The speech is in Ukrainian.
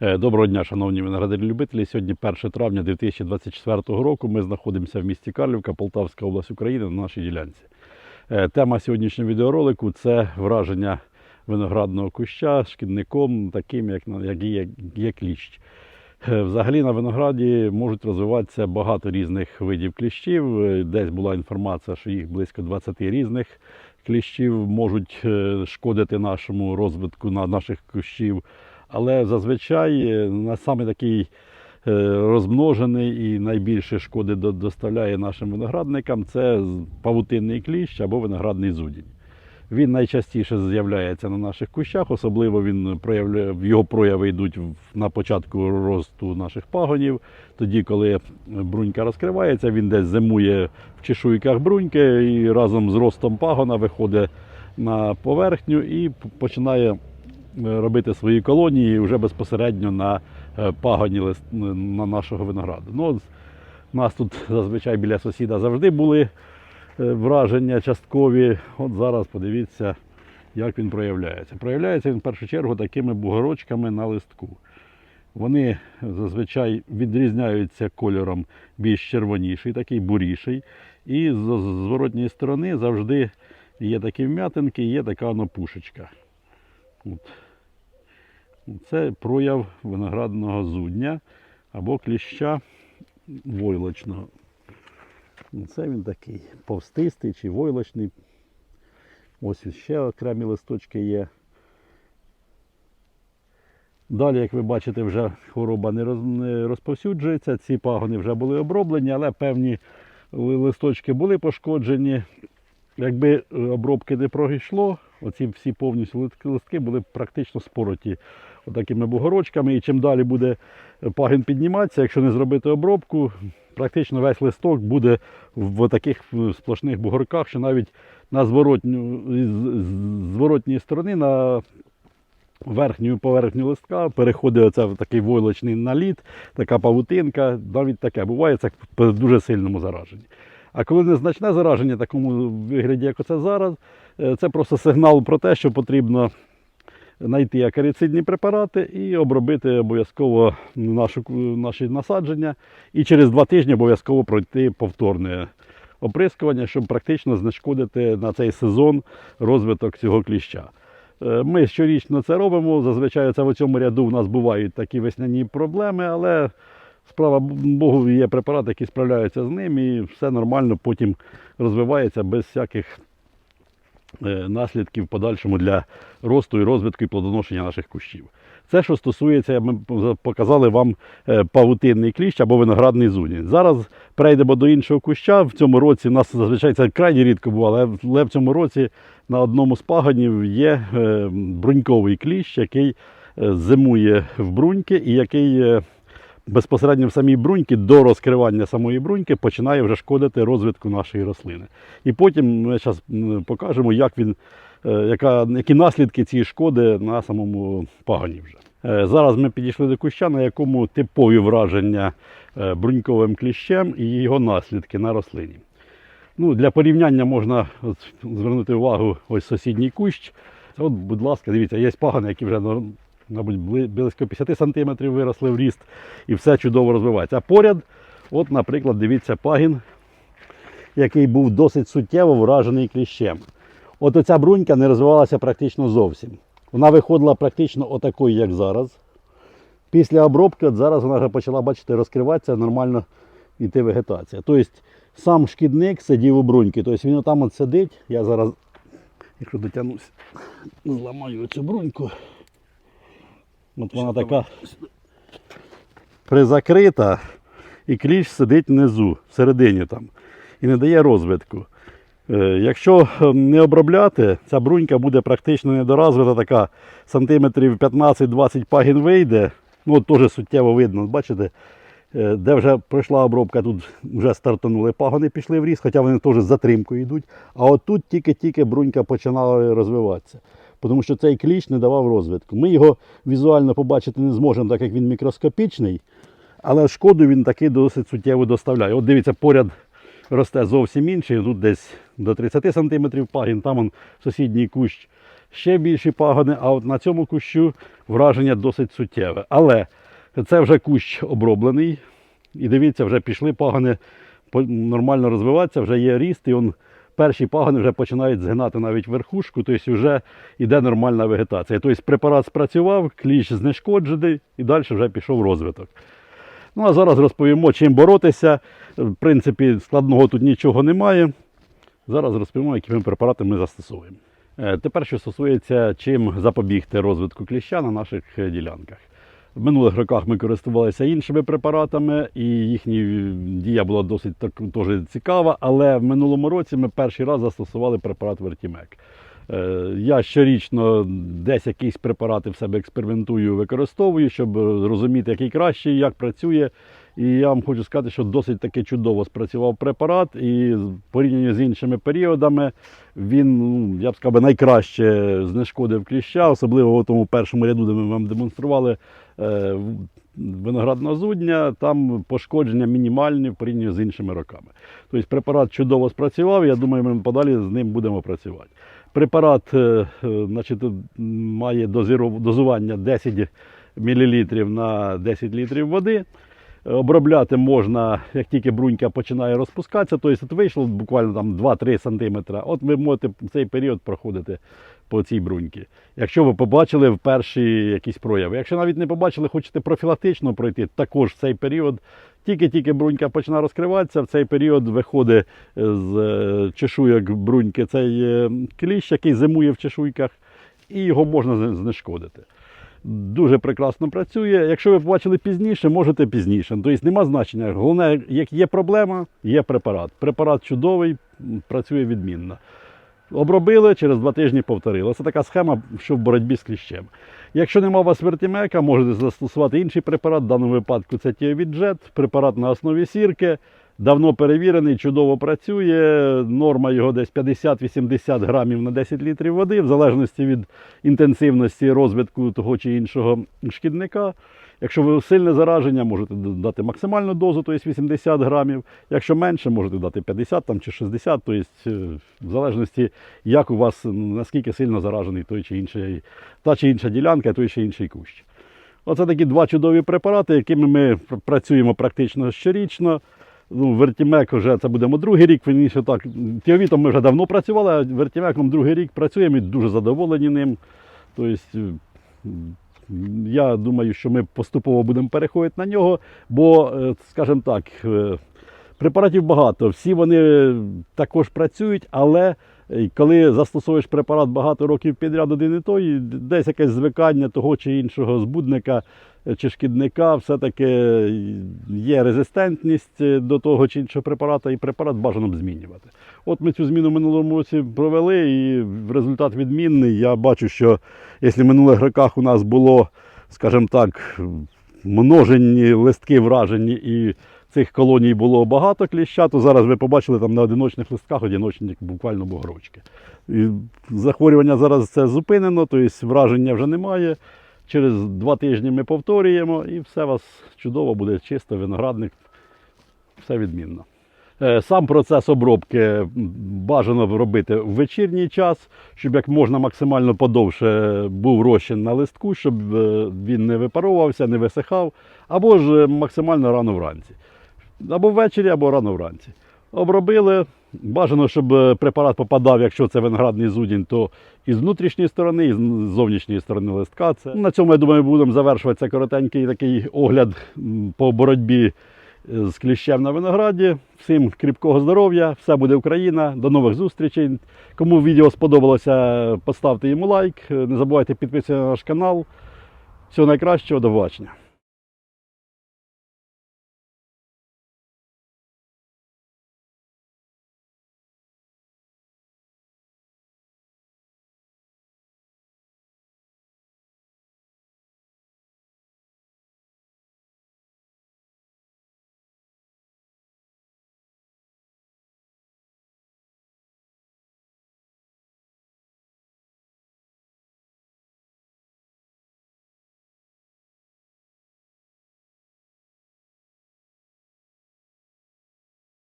Е, Доброго дня, шановні виноградарі-любителі. Сьогодні 1 травня 2024 року. Ми знаходимося в місті Карлівка, Полтавська область України на нашій ділянці. Е, Тема сьогоднішнього відеоролику це враження виноградного куща шкідником, таким, як, як є, є кліщ. Взагалі на винограді можуть розвиватися багато різних видів кліщів. Е, Десь була інформація, що їх близько 20 різних кліщів можуть шкодити нашому розвитку на наших кущів. Але зазвичай е, на саме такий е, розмножений і найбільше шкоди доставляє нашим виноградникам це павутинний кліщ або виноградний зудінь. Він найчастіше з'являється на наших кущах, особливо він проявляє, його прояви йдуть на початку росту наших пагонів. Тоді, коли брунька розкривається, він десь зимує в чешуйках бруньки і разом з ростом пагона виходить на поверхню і починає робити свої колонії вже безпосередньо на е, пагоні на нашого винограду. Ну, у нас тут зазвичай біля сусіда завжди були е, враження часткові. От зараз подивіться, як він проявляється. Проявляється він в першу чергу такими бугорочками на листку. Вони зазвичай відрізняються кольором більш червоніший, такий буріший. І з зворотньої сторони завжди є такі вм'ятинки, є така пушечка. От. Це прояв виноградного зудня або кліща войлочного. Це він такий повстистий чи войлочний. Ось ще окремі листочки є. Далі, як ви бачите, вже хвороба не, розповсюджується. Ці пагони вже були оброблені, але певні листочки були пошкоджені. Якби обробки не пройшло, оці всі повністю листки були практично спороті отакими бугорочками. І чим далі буде пагін підніматися, якщо не зробити обробку, практично весь листок буде в таких е, сплошних бугорках, що навіть на зворотню, з- з зворотньої сторони на верхню поверхню листка переходить оце в такий войлочний наліт, така павутинка, навіть таке буває це при дуже сильному зараженні. А коли незначне зараження, такому вигляді, як оце зараз, е, це просто сигнал про те, що потрібно знайти акарицидні препарати і обробити обов'язково наші насадження. І через два тижні обов'язково пройти повторне оприскування, щоб практично знешкодити на цей сезон розвиток цього кліща. Е, Ми щорічно це робимо. Зазвичай це в цьому ряду у нас бувають такі весняні проблеми, але справа Богу, є препарати, які справляються з ним, і все нормально потім розвивається без всяких наслідків в подальшому для росту і розвитку і плодоношення наших кущів. Це, що стосується, ми показали вам е, павутинний кліщ або виноградний зудінь. Зараз перейдемо до іншого куща. В цьому році у нас зазвичай це крайні рідко бувало, але- в цьому році на одному з пагонів є е, бруньковий кліщ, який е, зимує в бруньки і який е, безпосередньо в самій бруньки до розкривання самої бруньки починає вже шкодити розвитку нашої рослини. І потім ми зараз покажемо, як він, е, яка, які наслідки цієї шкоди на самому пагоні вже. Е, Зараз ми підійшли до куща, на якому типові враження е, бруньковим кліщем і його наслідки на рослині. Ну, для порівняння можна звернути увагу ось сусідній кущ. От, будь ласка, дивіться, є пагони, які вже мабуть, близько 50 см виросли в ріст і все чудово розвивається. А поряд, от, наприклад, дивіться, пагін, який був досить суттєво вражений кліщем. От оця брунька не розвивалася практично зовсім. Вона виходила практично отакою, як зараз. Після обробки, от зараз вона вже почала, бачите, розкриватися, нормально йти вегетація. Тобто сам шкідник сидів у бруньки. Тобто він отам от сидить. Я зараз, якщо дотягнусь, зламаю цю бруньку. От вона така призакрита, і кліщ сидить внизу, всередині там, і не дає розвитку. Е, Якщо е, не обробляти, ця брунька буде практично недоразвита, така сантиметрів 15-20 пагін вийде. Ну, теж суттєво видно, бачите, е, де вже пройшла обробка, тут вже стартанули пагони, пішли в ріс, хоча вони теж з затримкою йдуть. А от тут тільки-тільки брунька починала розвиватися. Тому що цей кліщ не давав розвитку. Ми його візуально побачити не зможемо, так як він мікроскопічний, але шкоду він таки досить суттєво доставляє. От дивіться, поряд росте зовсім інший, тут десь до 30 см пагін, там он сусідній кущ ще більші пагони, а от на цьому кущу враження досить суттєве. Але це вже кущ оброблений. І дивіться, вже пішли пагони нормально розвиватися, вже є ріст, і он, перші пагони вже починають згинати навіть верхушку, тобто вже йде нормальна вегетація. Тобто препарат спрацював, кліщ знешкоджений і далі вже пішов розвиток. Ну а зараз розповімо, чим боротися. В принципі, складного тут нічого немає. Зараз розповімо, якими препаратами ми застосовуємо. Е, Тепер, що стосується, чим запобігти розвитку кліща на наших е, ділянках. В минулих роках ми користувалися іншими препаратами, і їхня дія була досить так, теж цікава. Але в минулому році ми перший раз застосували препарат Вертімек. Е, Я щорічно десь якісь препарати в себе експериментую, використовую, щоб розуміти, який кращий, як працює. І я вам хочу сказати, що досить таки чудово спрацював препарат, і в порівнянні з іншими періодами він, ну, я б сказав, найкраще знешкодив кліща, особливо в тому першому ряду, де ми вам демонстрували е, виноградного зудня, там пошкодження мінімальні в порівнянні з іншими роками. Тобто препарат чудово спрацював, я думаю, ми подалі з ним будемо працювати. Препарат е, е, значить, має дозування 10 мл на 10 літрів води. Обробляти можна, як тільки брунька починає розпускатися, тобто вийшло буквально там 2-3 см. От ви можете цей період проходити по цій бруньці. Якщо ви побачили в перші якісь прояви. Якщо навіть не побачили, хочете профілактично пройти, також в цей період, тільки-тільки брунька починає розкриватися, в цей період виходить з е, чешуйок бруньки цей е, кліщ, який зимує в чешуйках, і його можна знешкодити дуже прекрасно працює. Якщо ви побачили пізніше, можете пізніше. Тобто нема значення. Головне, як є проблема, є препарат. Препарат чудовий, працює відмінно. Обробили, через два тижні повторили. Це така схема, що в боротьбі з кліщем. Якщо нема у вас вертімека, можете застосувати інший препарат. В даному випадку це Тіовіджет, препарат на основі сірки. Давно перевірений, чудово працює. Норма його десь 50-80 грамів на 10 літрів води, в залежності від інтенсивності розвитку того чи іншого шкідника. Якщо ви сильне зараження, можете дати максимальну дозу, тобто 80 грамів. Якщо менше, можете дати 50 там, чи 60, тобто е, в залежності, як у вас, наскільки сильно заражений той чи інший, та чи інша ділянка, той чи інший кущ. Оце такі два чудові препарати, якими ми працюємо практично щорічно. Ну, Вертімек вже це будемо другий рік. Вірніше так. Тіовітом ми вже давно працювали, а вертімеком другий рік працюємо і дуже задоволені ним. Тобто, я думаю, що ми поступово будемо переходити на нього, бо, е, скажімо так, е, препаратів багато. Всі вони також працюють, але коли застосовуєш препарат багато років підряд один і той, десь якесь звикання того чи іншого збудника е, чи шкідника, все-таки є резистентність е, до того чи іншого препарата, і препарат бажано б змінювати. От ми цю зміну минулому році провели, і результат відмінний. Я бачу, що якщо в минулих роках у нас було, скажімо так, множені листки вражені і цих колоній було багато кліща, то зараз ви побачили там на одиночних листках одиночні буквально бугорочки. І захворювання зараз це зупинено, тобто враження вже немає. Через два тижні ми повторюємо і все у вас чудово буде чисто, виноградник, все відмінно. Е, Сам процес обробки бажано робити в вечірній час, щоб як можна максимально подовше був розчин на листку, щоб е, він не випаровувався, не висихав, або ж е, максимально рано вранці. Або ввечері, або рано вранці. Обробили. Бажано, щоб е, препарат попадав, якщо це виноградний зудінь, то і з внутрішньої сторони, і з зовнішньої сторони листка. Це. На цьому, я думаю, будемо завершувати цей коротенький такий огляд по боротьбі е, з кліщем на винограді. Всім кріпкого здоров'я, все буде Україна. До нових зустрічей. Кому відео сподобалося, поставте йому лайк. Е, Не забувайте підписатися на наш канал. Всього найкращого, до побачення.